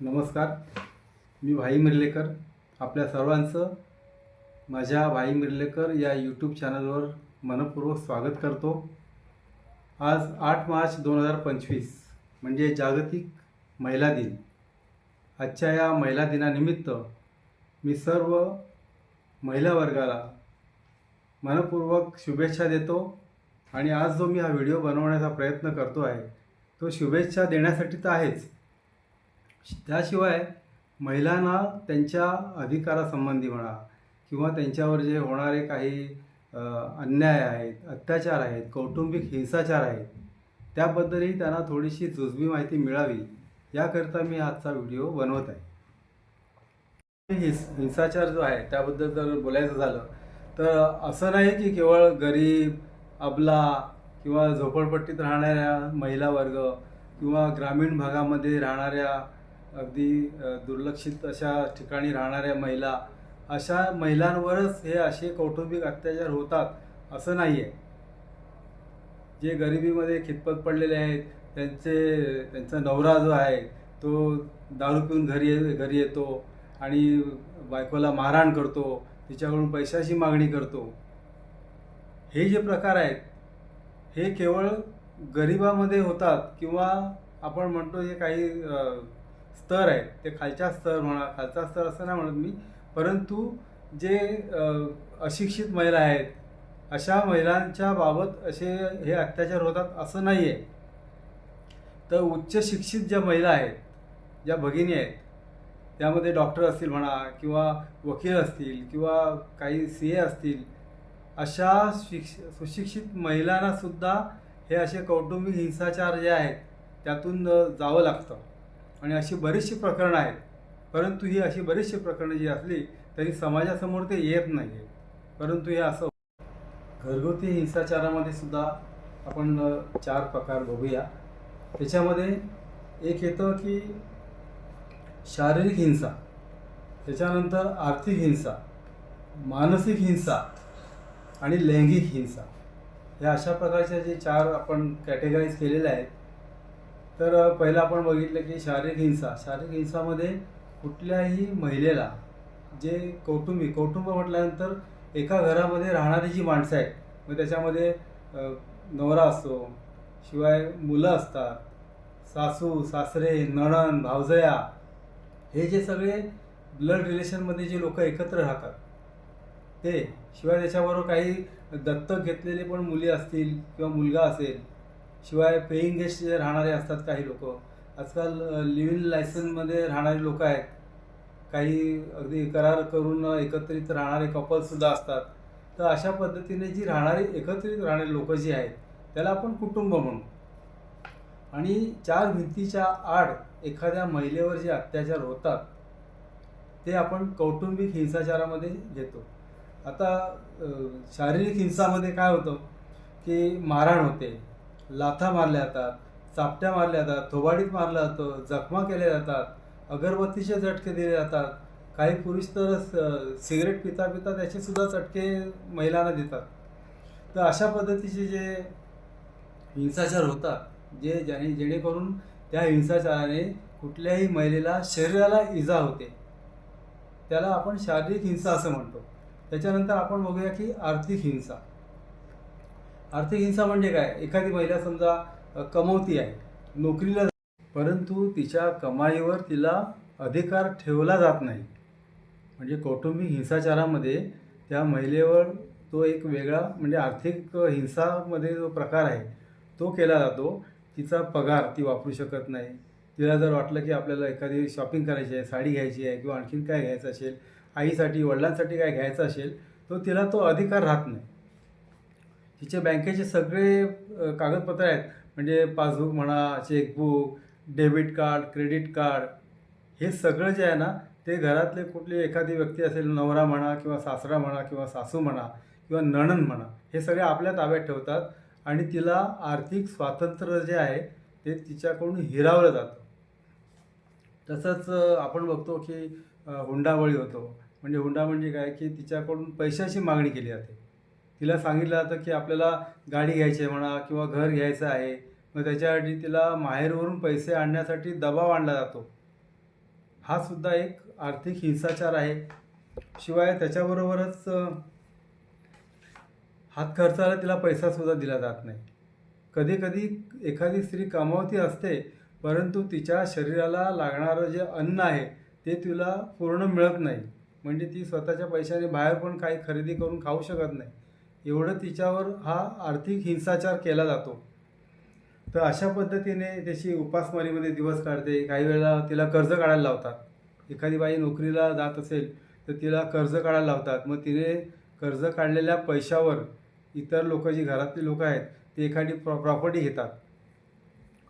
नमस्कार. मी भाई मिर्लेकर आपल्या सर्वांचं माझ्या भाई मिर्लेकर या यूट्यूब चॅनलवर मनपूर्वक स्वागत करतो. आज आठ मार्च दोन हजार पंचवीस म्हणजे जागतिक महिला दिन. आजच्या या महिला दिनानिमित्त मी सर्व महिला वर्गाला मनपूर्वक शुभेच्छा देतो आणि आज जो मी हा व्हिडिओ बनवण्याचा प्रयत्न करतो आहे तो शुभेच्छा देण्यासाठी तर आहेच. त्याशिवाय महिलांना त्यांच्या अधिकारासंबंधी म्हणा किंवा त्यांच्यावर जे होणारे काही अन्याय आहेत अत्याचार आहेत कौटुंबिक हिंसाचार आहेत त्याबद्दलही त्यांना थोडीशी जुजबी माहिती मिळावी याकरिता मी आजचा व्हिडिओ बनवत आहे. हिंस हिंसाचार जो आहे त्याबद्दल जर बोलायचं झालं तर असं नाही की केवळ गरीब अबला किंवा झोपडपट्टीत राहणाऱ्या महिला वर्ग किंवा ग्रामीण भागामध्ये राहणाऱ्या अगदी दुर्लक्षित अशा ठिकाणी राहणाऱ्या महिला अशा महिलांवरच हे असे कौटुंबिक अत्याचार होतात असं नाही आहे जे गरिबीमध्ये खितपत पडलेले आहेत त्यांचे त्यांचा नवरा जो आहे तो दारू पिऊन घरी ये- घरी येतो आणि बायकोला मारहाण करतो तिच्याकडून पैशाची मागणी करतो. हे जे प्रकार आहेत हे केवळ गरिबामध्ये होतात किंवा आपण म्हणतो हे काही स्तर आहेत ते खालच्या स्तर म्हणा खालचा स्तर असं नाही म्हणत मी. परंतु जे अशिक्षित महिला आहेत अशा महिलांच्या बाबत असे हे अत्याचार होतात असं नाही आहे तर उच्च शिक्षित ज्या महिला आहेत ज्या भगिनी आहेत त्यामध्ये डॉक्टर असतील म्हणा किंवा वकील असतील किंवा काही सी ए असतील अशा शिक्ष सुशिक्षित महिलांनासुद्धा हे असे कौटुंबिक हिंसाचार जे आहेत त्यातून जावं लागतं. आणि अशी बरीचशी प्रकरणं आहेत. परंतु ही अशी बरीचशी प्रकरणं जी असली तरी समाजासमोर ते येत नाही आहे परंतु हे असं घरगुती हिंसाचारामध्ये सुद्धा आपण चार प्रकार बघूया. त्याच्यामध्ये एक येतं की शारीरिक हिंसा त्याच्यानंतर आर्थिक हिंसा मानसिक हिंसा आणि लैंगिक हिंसा. या अशा प्रकारच्या जे चार आपण कॅटेगराईज केलेल्या आहेत तर पहिलं आपण बघितलं की शारीरिक हिंसा. शारीरिक हिंसामध्ये कुठल्याही महिलेला जे कौटुंबिक कौटुंब म्हटल्यानंतर एका घरामध्ये राहणारी जी माणसं आहेत मग त्याच्यामध्ये नवरा असतो शिवाय मुलं असतात सासू सासरे नणन भावजया हे जे सगळे ब्लड रिलेशनमध्ये जे लोक एकत्र राहतात ते शिवाय त्याच्याबरोबर काही दत्तक घेतलेले पण मुली असतील किंवा मुलगा असेल शिवाय पेईंग गेस्ट जे राहणारे असतात काही लोक. आजकाल लिव्ह इन लायसनमध्ये राहणारे लोक आहेत. काही अगदी करार करून एकत्रित राहणारे कपलसुद्धा असतात. तर अशा पद्धतीने जी राहणारी एकत्रित राहणारी लोक जी आहेत त्याला आपण कुटुंब म्हणू. आणि चार भिंतीच्या आड एखाद्या महिलेवर जे अत्याचार होतात ते आपण कौटुंबिक हिंसाचारामध्ये घेतो. आता शारीरिक हिंसामध्ये काय होतं की मारहाण होते. लाथा मारल्या जातात चापट्या मारल्या जातात थोबाडीत मारलं जातं जखमा केल्या जातात अगरबत्तीचे चटके दिले जातात. काही पुरुष तर सिगरेट पिता पिता त्याचेसुद्धा चटके महिलांना देतात. तर अशा पद्धतीचे जे हिंसाचार होतात जे ज्याने जेणेकरून त्या हिंसाचाराने कुठल्याही महिलेला शरीराला इजा होते. त्याला आपण शारीरिक हिंसा असं म्हणतो. त्याच्यानंतर आपण बघूया की आर्थिक हिंसा. आर्थिक हिंसा म्हणजे काय? एखादी महिला समजा कमवती आहे नोकरीला परंतु तिच्या कमाईवर तिला अधिकार ठेवला जात नाही. म्हणजे कौटुंबिक हिंसाचारामध्ये त्या महिलेवर तो एक वेगळा म्हणजे आर्थिक हिंसामध्ये जो प्रकार आहे तो केला जातो. तिचा पगार ती वापरू शकत नाही. तिला जर वाटलं की आपल्याला एखादी शॉपिंग करायची आहे साडी घ्यायची आहे किंवा आणखीन काय घ्यायचं असेल आईसाठी वडिलांसाठी काय घ्यायचं असेल तर तिला तो अधिकार राहत नाही. तिचे बँकेचे सगळे कागदपत्र आहेत. म्हणजे पासबुक म्हणा chequebook debit card credit card हे सगळं जे आहे ना ते घरातले कुठली एखादी व्यक्ती असेल नवरा म्हणा किंवा सासरा म्हणा किंवा सासू म्हणा किंवा नणन म्हणा हे सगळे आपल्या ताब्यात ठेवतात आणि तिला आर्थिक स्वातंत्र्य जे आहे ते तिच्याकडून हिरावलं जातं. तसंच आपण बघतो की हुंडावळी हुंडाबळी होतो. म्हणजे हुंडा म्हणजे काय? की तिच्याकडून पैशाची मागणी केली जाते. तिला सांगितलं जातं की आपल्याला गाडी घ्यायची आहे म्हणा किंवा घर घ्यायचं आहे मग त्याच्यासाठी तिला माहेरवरून पैसे आणण्यासाठी दबाव आणला जातो. हा सुद्धा एक आर्थिक हिंसाचार आहे. शिवाय त्याच्याबरोबरच हात खर्चाला तिला पैसासुद्धा दिला जात नाही. कधीकधी एखादी स्त्री कमावती असते परंतु तिच्या शरीराला लागणारं जे अन्न आहे ते तिला पूर्ण मिळत नाही. म्हणजे ती स्वतःच्या पैशाने बाहेर पण काही खरेदी करून खाऊ शकत नाही. एवढं तिच्यावर हा आर्थिक हिंसाचार केला जातो. तर अशा पद्धतीने त्याची उपासमारीमध्ये दिवस काढते. काही वेळेला तिला कर्ज काढायला लावतात. एखादी बाई नोकरीला जात असेल तर तिला कर्ज काढायला लावतात. मग तिने कर्ज काढलेल्या पैशावर इतर लोक जी घरातली लोक आहेत ते एखादी प्रॉ प्रॉपर्टी घेतात.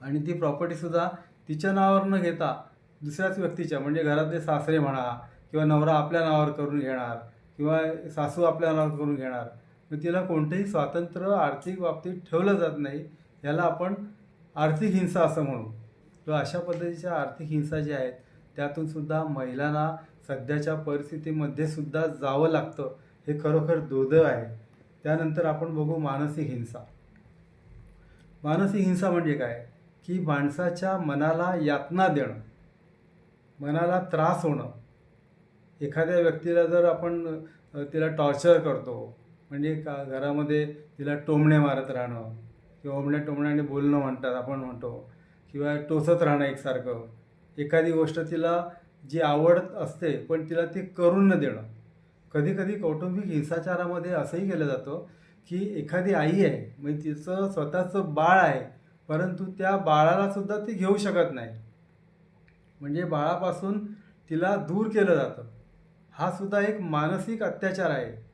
आणि ती प्रॉपर्टीसुद्धा तिच्या नावावर न घेता दुसऱ्याच व्यक्तीच्या. म्हणजे घरातले सासरे म्हणा किंवा नवरा आपल्या नावावर करून घेणार किंवा सासू आपल्या नावावर करून घेणार. मग तिला कोणतंही स्वातंत्र्य आर्थिक बाबतीत ठेवलं जात नाही याला आपण आर्थिक हिंसा असं म्हणू. तर अशा पद्धतीच्या आर्थिक हिंसा ज्या आहेत त्यातून सुद्धा महिलांना सध्याच्या परिस्थितीमध्ये सुद्धा जावं लागतं हे खरोखर दुर्दैव आहे. त्यानंतर आपण बघू मानसिक हिंसा. मानसिक हिंसा म्हणजे काय? की माणसाच्या मनाला यातना देणं मनाला त्रास होणं. एखाद्या व्यक्तीला जर आपण तिला टॉर्चर करतो म्हणजे का घरामध्ये तिला टोमणे मारत राहणं किंवा ओमण्या टोमण्याने बोलणं म्हणतात आपण म्हणतो किंवा टोचत राहणं एकसारखं. एखादी गोष्ट तिला जी आवडत असते पण तिला ती करून न देणं. कधीकधी कौटुंबिक हिंसाचारामध्ये असंही केलं जातं की एखादी आई आहे म्हणजे तिचं स्वतःचं बाळ आहे परंतु त्या बाळालासुद्धा ती घेऊ शकत नाही. म्हणजे बाळापासून तिला दूर केलं जातं. हा सुद्धा एक मानसिक अत्याचार आहे.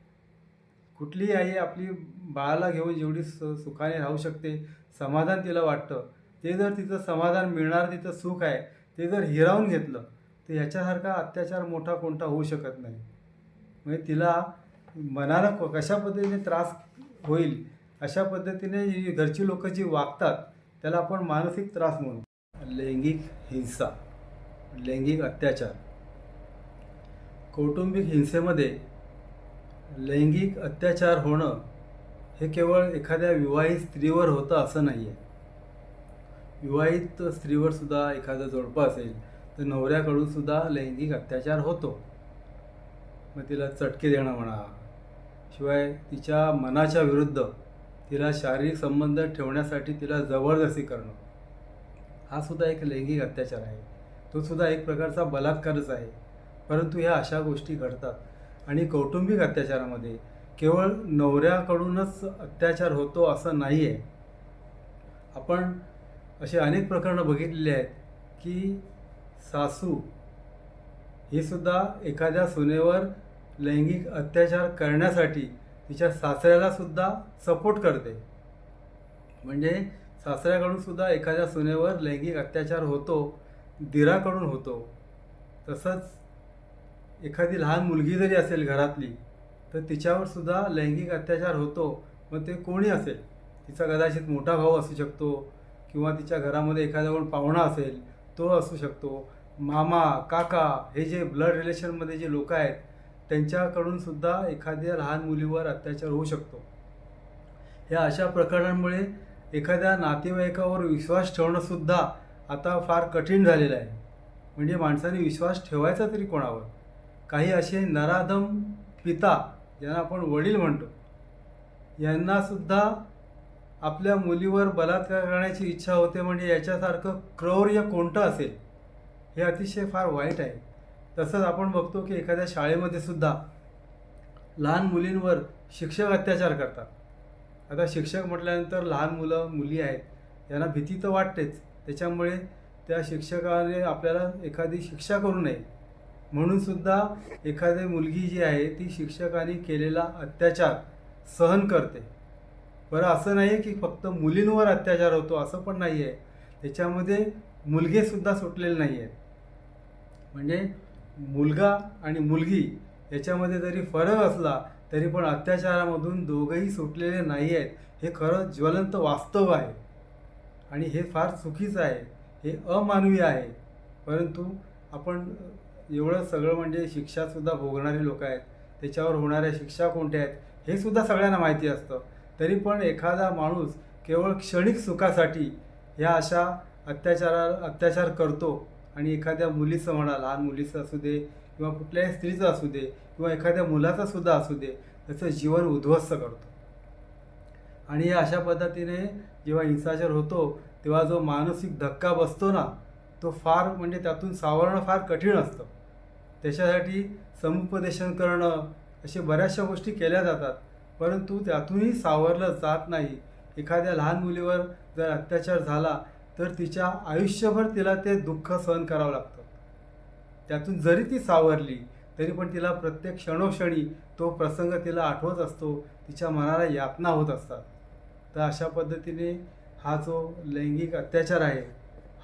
कुठलीही आई आपली बाळाला घेऊन जेवढी सु सुखाने राहू शकते समाधान तिला वाटतं. ते जर तिचं समाधान मिळणार तिचं सुख आहे ते जर हिरावून घेतलं तर ह्याच्यासारखा अत्याचार मोठा कोणता होऊ शकत नाही. म्हणजे तिला मनाला क- कशा पद्धतीने त्रास होईल अशा पद्धतीने घरची लोकं जी वागतात त्याला आपण मानसिक त्रास म्हणू. लैंगिक हिंसा लैंगिक अत्याचार. कौटुंबिक हिंसेमध्ये लैंगिक अत्याचार होणं हे केवळ एखाद्या विवाहित स्त्रीवर होतं असं नाही आहे विवाहित स्त्रीवर सुद्धा एखादं जोडपं असेल तर नवऱ्याकडून सुद्धा लैंगिक अत्याचार होतो. मग तिला चटके देणं म्हणा शिवाय तिच्या मनाच्या विरुद्ध तिला शारीरिक संबंध ठेवण्यासाठी तिला जबरदस्ती करणं हा सुद्धा एक लैंगिक अत्याचार आहे. तो सुद्धा एक प्रकारचा बलात्कारच आहे. परंतु ह्या अशा गोष्टी घडतात. आणि कौटुंबिक अत्याचारामध्ये. केवळ नवऱ्याकडूनच अत्याचार होतो असं नाही आहे आपण असे अनेक प्रकरणं बघितलेली आहेत की सासू ही सुद्धा एखाद्या सुनेवर लैंगिक अत्याचार करण्यासाठी तिच्या सासऱ्याला सुद्धा सपोर्ट करते. म्हणजे सासऱ्याकडून सुद्धा एखाद्या सुनेवर लैंगिक अत्याचार होतो दिराकडून होतो. तसंच एखादी लहान मुलगी जरी असेल घरातली तर तिच्यावर सुद्धा लैंगिक अत्याचार होतो मग ते कोणी असेल? तिचा कदाचित मोठा भाऊ असू शकतो किंवा तिच्या घरामध्ये एखादा कोण पाहुणा असेल तो असू शकतो. मामा काका हे जे ब्लड रिलेशनमध्ये जे लोक आहेत त्यांच्याकडून सुद्धा एखाद्या लहान मुलीवर अत्याचार होऊ शकतो. ह्या अशा प्रकरणांमुळे एखाद्या नातेवाईकावर विश्वास ठेवणंसुद्धा आता फार कठीण झालेलं आहे. म्हणजे माणसाने विश्वास ठेवायचा तरी कोणावर? काही असे नराधम पिता ज्यांना आपण वडील म्हणतो यांनासुद्धा आपल्या मुलीवर बलात्कार करण्याची इच्छा होते म्हणजे याच्यासारखं क्रौर्य कोणतं असेल हे अतिशय फार वाईट आहे. तसंच आपण बघतो की एखाद्या शाळेमध्ये सुद्धा लहान मुलींवर शिक्षक अत्याचार करतात. आता शिक्षक म्हटल्यानंतर लहान मुलं मुली आहेत यांना भीती तर वाटतेच. त्याच्यामुळे त्या शिक्षकाने आपल्याला एखादी शिक्षा करू नये. म्हणून सुद्धा एखादी मुलगी जी आहे ती शिक्षकाने केलेला अत्याचार सहन करते. बरं असं नाही आहे की फक्त मुलींवर अत्याचार होतो असं पण नाही आहे त्याच्यामध्ये मुलगेसुद्धा सुटलेले नाही आहेत म्हणजे मुलगा आणि मुलगी याच्यामध्ये जरी फरक असला तरी पण अत्याचारामधून दोघंही सुटलेले नाही आहेत हे खरं ज्वलंत वास्तव आहे. आणि हे फार चुकीचं आहे. हे अमानवी आहे. परंतु आपण एवढं सगळं म्हणजे शिक्षासुद्धा भोगणारे लोक आहेत. त्याच्यावर होणाऱ्या शिक्षा कोणत्या आहेत हे सुद्धा सगळ्यांना माहिती असतं. तरी पण एखादा माणूस केवळ क्षणिक सुखासाठी ह्या अशा अत्याचारा अत्याचार करतो आणि एखाद्या मुलीचं म्हणा लहान मुलीचं असू दे किंवा कुठल्याही स्त्रीचं असू दे किंवा एखाद्या मुलाचं सुद्धा असू दे त्याचं जीवन उद्ध्वस्त करतो. आणि या अशा पद्धतीने जेव्हा हिंसाचार होतो तेव्हा जो मानसिक धक्का बसतो ना तो फार म्हणजे त्यातून सावरणं फार कठीण असतं. त्याच्यासाठी समुपदेशन करणं अशा बऱ्याचशा गोष्टी केल्या जातात. परंतु त्यातूनही सावरलं जात नाही. एखाद्या लहान मुलीवर जर अत्याचार झाला तर तिच्या आयुष्यभर तिला ते दुःख सहन करावं लागतं. त्यातून जरी ती सावरली तरी पण तिला प्रत्येक क्षणोक्षणी तो प्रसंग तिला आठवत असतो. तिच्या मनाला यातना होत असतात. तर अशा पद्धतीने हा जो लैंगिक अत्याचार आहे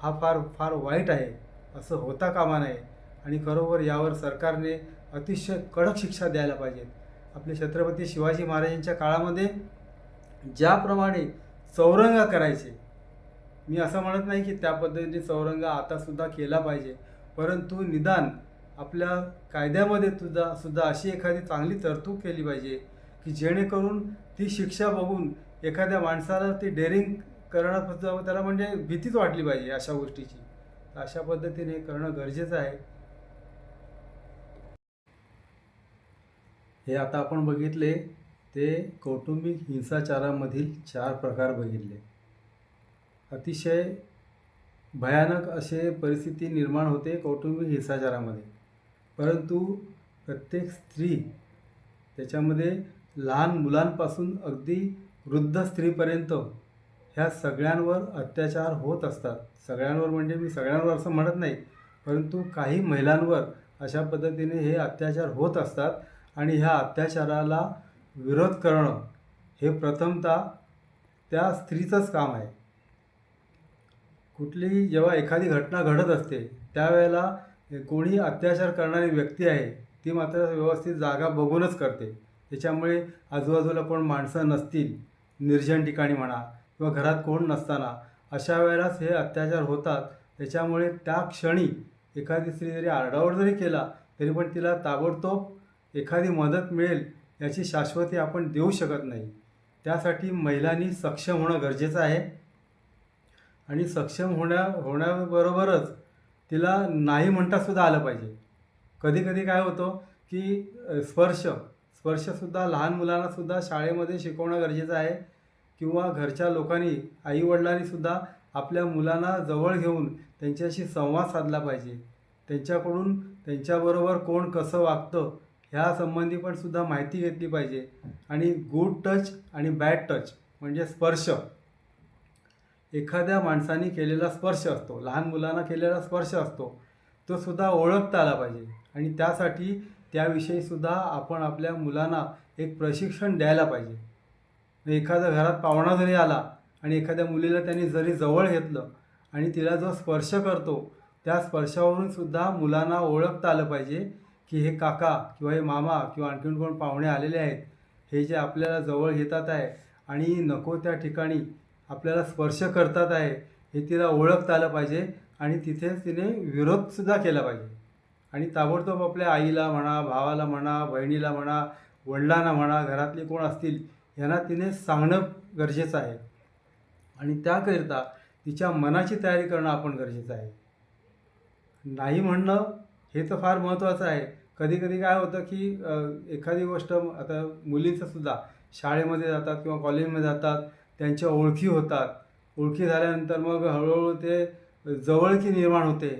हा फार फार वाईट आहे. असं होता कामा नये. आणि खरोखर यावर सरकारने अतिशय कडक शिक्षा द्यायला पाहिजेत आपले छत्रपती शिवाजी महाराजांच्या काळामध्ये ज्याप्रमाणे चौरंगा करायचे मी असं म्हणत नाही की त्या पद्धतीने चौरंगा आतासुद्धा केला पाहिजे परंतु निदान आपल्या कायद्यामध्ये सुद्धा सुद्धा अशी एखादी चांगली तरतूद केली पाहिजे की जेणेकरून ती शिक्षा बघून एखाद्या माणसाला ती डेअरिंग करणं त्याला म्हणजे भीतीच वाटली पाहिजे अशा गोष्टीची. तर अशा पद्धतीने करणं गरजेचं आहे. हे आता आपण बघितले ते कौटुंबिक हिंसाचारामधील चार प्रकार बघितले. अतिशय भयानक असे परिस्थिती निर्माण होते कौटुंबिक हिंसाचारामध्ये. परंतु प्रत्येक स्त्री त्याच्यामध्ये लहान मुलांपासून अगदी वृद्ध स्त्रीपर्यंत ह्या सगळ्यांवर अत्याचार होत असतात. सगळ्यांवर म्हणजे मी सगळ्यांवर असं म्हणत नाही परंतु काही महिलांवर अशा पद्धतीने हे अत्याचार होत असतात. आणि ह्या अत्याचाराला विरोध करणं हे प्रथमतः त्या स्त्रीचंच काम आहे. कुठलीही जेव्हा एखादी घटना घडत असते त्यावेळेला कोणी अत्याचार करणारी व्यक्ती आहे ती मात्र व्यवस्थित जागा बघूनच करते. त्याच्यामुळे आजूबाजूला कोण माणसं नसतील निर्जन ठिकाणी म्हणा किंवा घरात कोण नसताना अशा वेळेलाच हे अत्याचार होतात. त्याच्यामुळे त्या क्षणी एखादी स्त्री जरी आरडाओरड जरी केला तरी पण तिला ताबडतोब एखादी मदत मिळेल याची शाश्वती आपण देऊ शकत नाही. त्यासाठी महिलांनी सक्षम होणं गरजेचं आहे. आणि सक्षम होण्या होण्याबरोबरच तिला नाही म्हणतासुद्धा आलं पाहिजे. कधी कधी काय होतं की स्पर्श स्पर्शसुद्धा लहान मुलांनासुद्धा शाळेमध्ये शिकवणं गरजेचं आहे. किंवा घरच्या लोकांनी आईवडिलांनीसुद्धा आपल्या मुलांना जवळ घेऊन त्यांच्याशी संवाद साधला पाहिजे. त्यांच्याकडून त्यांच्याबरोबर कोण कसं वागतं ह्या संबंधी पण सुद्धा माहिती घेतली पाहिजे. आणि गुड टच आणि बॅड टच म्हणजे स्पर्श. एखाद्या माणसाने केलेला स्पर्श असतो लहान मुलांना केलेला स्पर्श असतो तो सुद्धा ओळखता आला पाहिजे. आणि त्यासाठी त्याविषयी सुद्धा आपण आपल्या मुलांना एक प्रशिक्षण द्यायला पाहिजे. एखाद्या घरात पाहुणा जरी आला आणि एखाद्या मुलीला त्यांनी जरी जवळ घेतलं आणि तिला जो स्पर्श करतो त्या स्पर्शावरून सुद्धा मुलांना ओळखता आलं पाहिजे. की हे काका किंवा हे मामा किंवा आणखीन कोण पाहुणे आलेले आहेत हे जे आपल्याला जवळ घेतात आहे आणि नको त्या ठिकाणी आपल्याला स्पर्श करतात आहे हे तिला ओळखता आलं पाहिजे आणि तिथेच तिने विरोधसुद्धा केला पाहिजे. आणि ताबडतोब आपल्या आईला म्हणा भावाला म्हणा बहिणीला म्हणा वडिलांना म्हणा घरातले कोण असतील यांना तिने सांगणं गरजेचं आहे. आणि त्याकरिता तिच्या मनाची तयारी करणं आपण गरजेचं आहे. नाही म्हणणं हे तर फार महत्त्वाचं आहे. कधी कधी काय होतं की एखादी गोष्ट आता मुलींचं सुद्धा शाळेमध्ये जातात किंवा कॉलेजमध्ये जातात त्यांच्या ओळखी होतात. ओळखी झाल्यानंतर मग हळूहळू ते जवळकी निर्माण होते.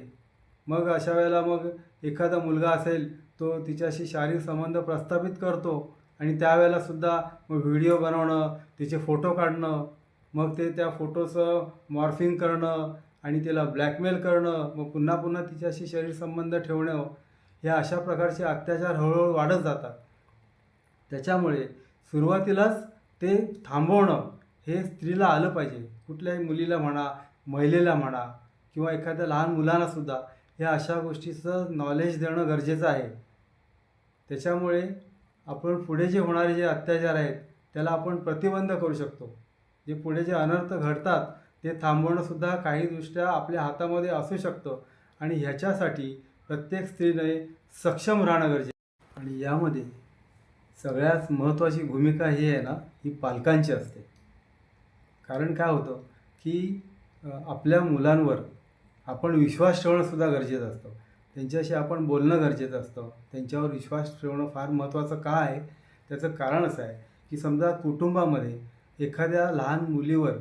मग अशा वेळेला मग एखादा मुलगा असेल तो तिच्याशी शारीरिक संबंध प्रस्थापित करतो आणि त्यावेळेलासुद्धा मग व्हिडिओ बनवणं तिचे फोटो काढणं मग ते त्या फोटोचं मॉर्फिंग करणं आणि तिला ब्लॅकमेल करणं मग पुन्हा पुन्हा तिच्याशी शरीर संबंध ठेवणं ह्या अशा प्रकारचे अत्याचार हळूहळू वाढत जातात. त्याच्यामुळे सुरुवातीलाच ते थांबवणं हे स्त्रीला आलं पाहिजे. कुठल्याही मुलीला म्हणा महिलेला म्हणा किंवा एखाद्या लहान मुलांनासुद्धा ह्या अशा गोष्टीचं नॉलेज देणं गरजेचं आहे. त्याच्यामुळे आपण पुढे जे होणारे जे अत्याचार आहेत त्याला आपण प्रतिबंध करू शकतो. जे पुढे जे अनर्थ घडतात ते थांबवणंसुद्धा काही दृष्ट्या आपल्या हातामध्ये असू शकतं. आणि ह्याच्यासाठी प्रत्येक स्त्रीने सक्षम राहणं गरजेचं आणि यामध्ये सगळ्यात महत्त्वाची भूमिका ही आहे ना ही पालकांची असते. कारण काय होतं की आपल्या मुलांवर आपण विश्वास ठेवणंसुद्धा गरजेचं असतं. त्यांच्याशी आपण बोलणं गरजेचं असतं. त्यांच्यावर विश्वास ठेवणं फार महत्त्वाचं का आहे? त्याचं कारण असं आहे की समजा कुटुंबामध्ये एखाद्या लहान मुलीवर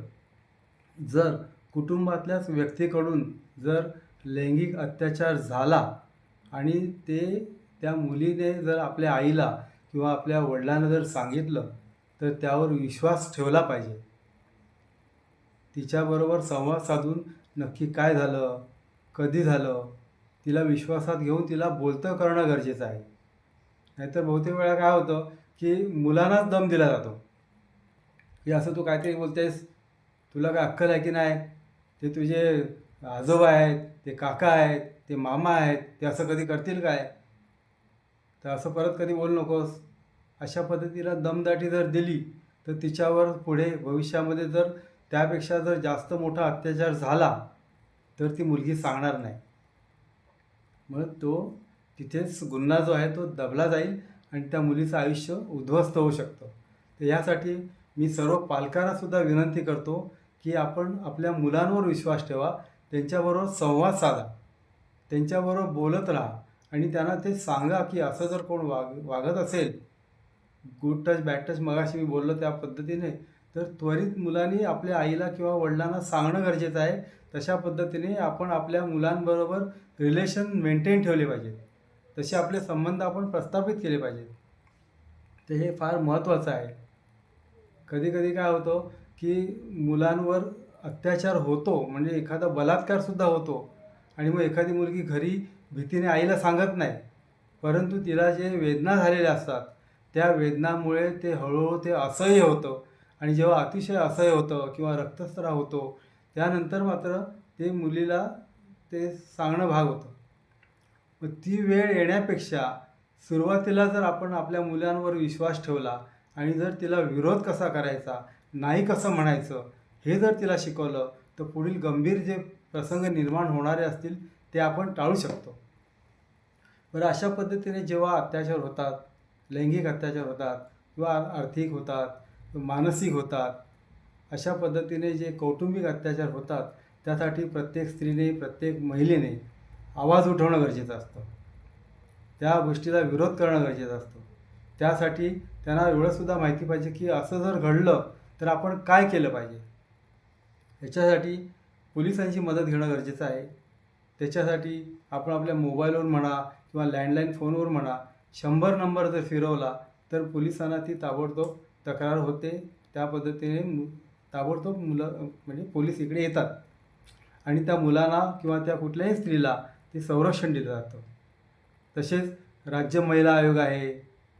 जर कुटुंबातल्याच व्यक्तीकडून जर लैंगिक अत्याचार झाला आणि ते त्या मुलीने जर आपल्या आईला किंवा आपल्या वडिलांना जर सांगितलं तर त्यावर विश्वास ठेवला पाहिजे. तिच्याबरोबर संवाद साधून नक्की काय झालं कधी झालं तिला विश्वासात घेऊन तिला बोलतं करणं गरजेचं आहे. नाहीतर बहुतेक वेळा काय होतं की मुलांनाच दम दिला जातो. की असं तू काहीतरी बोलतेस? तुला काय अक्कल आहे की नाही? ते तुझे आजोबा आहेत ते काका आहेत ते मामा आहेत ते असं कधी करतील काय? तर असं परत कधी बोलू नकोस. अशा पद्धतीला दमदाटी जर दिली तर तिच्यावर पुढे भविष्यामध्ये जर त्यापेक्षा जर जास्त मोठा अत्याचार झाला तर ती मुलगी सांगणार नाही. मग तो तिथेच गुन्हा जो आहे तो दबला जाईल आणि त्या मुलीचं आयुष्य उद्ध्वस्त होऊ शकतं. तर यासाठी मी सर्व पालकांनासुद्धा विनंती करतो की आपण आपल्या मुलांवर विश्वास ठेवा त्यांच्याबरोबर संवाद साधा. त्यांच्याबरोबर बोलत राहा. आणि त्यांना ते सांगा की असं जर कोण वाग वागत असेल गुड टच बॅड टच मगाशी मी बोललो त्या पद्धतीने तर त्वरित मुलांनी आपल्या आईला किंवा वडिलांना सांगणं गरजेचं आहे. तशा पद्धतीने आपण आपल्या मुलांबरोबर रिलेशन मेंटेन ठेवले पाहिजेत. तसे आपले संबंध आपण प्रस्थापित केले पाहिजेत. ते हे फार महत्त्वाचं आहे. कधी कधी काय होतं की मुलांवर अत्याचार होतो म्हणजे एखादा बलात्कारसुद्धा होतो आणि मग एखादी मुलगी घरी भीतीने आईला सांगत नाही परंतु तिला जे वेदना झालेल्या असतात त्या वेदनामुळे ते हळूहळू ते असह्य होतं आणि जेव्हा अतिशय असह्य होतं किंवा रक्तस्राव होतो त्यानंतर मात्र ते मुलीला ते सांगणं भाग होतं. मग ती वेळ येण्यापेक्षा सुरुवातीला जर आपण आपल्या मुलांवर विश्वास ठेवला आणि जर तिला विरोध कसा करायचा नाही कसं म्हणायचं हे जर तिला शिकवलं तर पुढील गंभीर जे प्रसंग निर्माण होणारे असतील ते आपण टाळू शकतो. बरं अशा पद्धतीने जेव्हा अत्याचार होतात लैंगिक अत्याचार होतात किंवा आर्थिक होतात मानसिक होतात अशा पद्धतीने जे कौटुंबिक अत्याचार होतात त्यासाठी प्रत्येक स्त्रीने प्रत्येक महिलेने आवाज उठवणं गरजेचं असतं. त्या गोष्टीला विरोध करणं गरजेचं असतं. त्यासाठी त्यांना एवढंसुद्धा माहिती पाहिजे की असं जर घडलं तर आपण काय केलं पाहिजे? याच्यासाठी पोलिसांची मदत घेणं गरजेचं आहे. त्याच्यासाठी आपण आपल्या मोबाईलवर म्हणा किंवा लँडलाईन फोनवर म्हणा शंभर नंबर जर फिरवला तर पोलिसांना ती ताबडतोब तक्रार होते. त्या पद्धतीने मु ताबडतोब मुलं म्हणजे पोलीस इकडे येतात. आणि त्या मुलांना किंवा त्या कुठल्याही स्त्रीला ते संरक्षण दिलं जातं. तसेच राज्य महिला आयोग आहे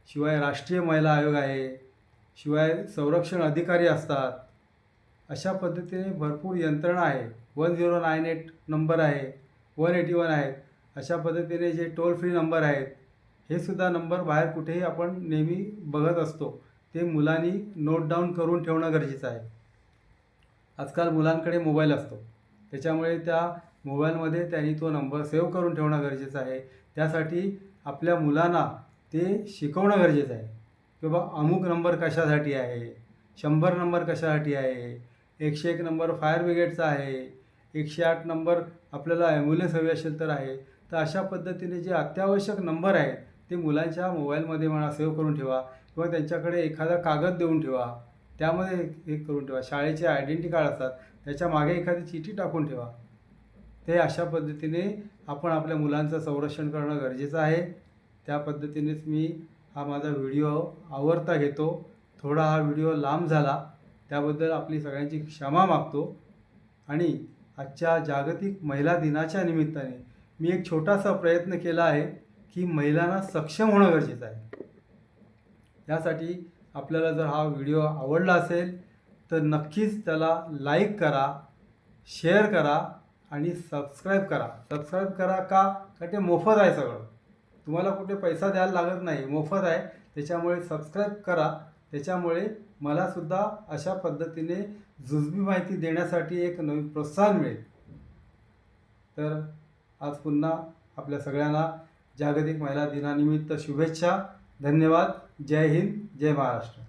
शिवाय राष्ट्रीय महिला आयोग आहे शिवाय संरक्षण अधिकारी असतात अशा पद्धतीने भरपूर यंत्रणा आहे. One zero nine eight number आहे वन एटी वन आहेत अशा पद्धतीने जे टोल फ्री नंबर आहेत हे सुद्धा नंबर बाहेर कुठेही आपण नेहमी बघत असतो. ते मुलांनी नोट डाऊन करून ठेवणं गरजेचं आहे. आजकाल मुलांकडे मोबाईल असतो. त्याच्यामुळे त्या मोबाईलमध्ये त्यांनी तो नंबर सेव्ह करून ठेवणं गरजेचं आहे. त्यासाठी आपल्या मुलांना ते शिकवणं गरजेचं आहे. की बाबा अमुक नंबर कशासाठी आहे? शंभर नंबर कशासाठी आहे? एकशे एक नंबर फायर ब्रिगेडचा आहे एकशे आठ नंबर आपल्याला ॲम्ब्युलन्स हवी असेल तर आहे. तर अशा पद्धतीने जे अत्यावश्यक नंबर आहेत ते मुलांच्या मोबाईलमध्ये म्हणा सेव्ह करून ठेवा किंवा त्यांच्याकडे एखादा कागद देऊन ठेवा. त्यामध्ये हे करून ठेवा. शाळेचे आयडेंटी कार्ड असतात त्याच्यामागे एखादी चिठी टाकून ठेवा. ते अशा पद्धतीने आपण आपल्या मुलांचं संरक्षण करणं गरजेचं आहे. त्या पद्धतीनेच मी हा माझा व्हिडिओ आवडता घेतो. थोडा हा व्हिडिओ लांब झाला. त्याबद्दल आपली सगळ्यांची क्षमा मागतो. आणि आजच्या जागतिक महिला दिनाच्या निमित्ताने मी एक छोटासा प्रयत्न केला आहे की महिलांना सक्षम होणं गरजेचं आहे. यासाठी आपल्याला जर हा व्हिडिओ आवडला असेल तर नक्कीच त्याला लाईक करा शेअर करा आणि सबस्क्राईब करा. सबस्क्राईब करा का? का ते मोफत आहे सगळं. तुम्हाला कुठे पैसा द्यायला लागत नाही. मोफत आहे. त्याच्यामुळे सबस्क्राईब करा. त्याच्यामुळे मलासुद्धा अशा पद्धतीने जुजबी माहिती देण्यासाठी एक नवीन प्रोत्साहन मिळेल. तर आज पुन्हा आपल्या सगळ्यांना जागतिक महिला दिनानिमित्त शुभेच्छा. धन्यवाद. जय हिंद. जय महाराष्ट्र.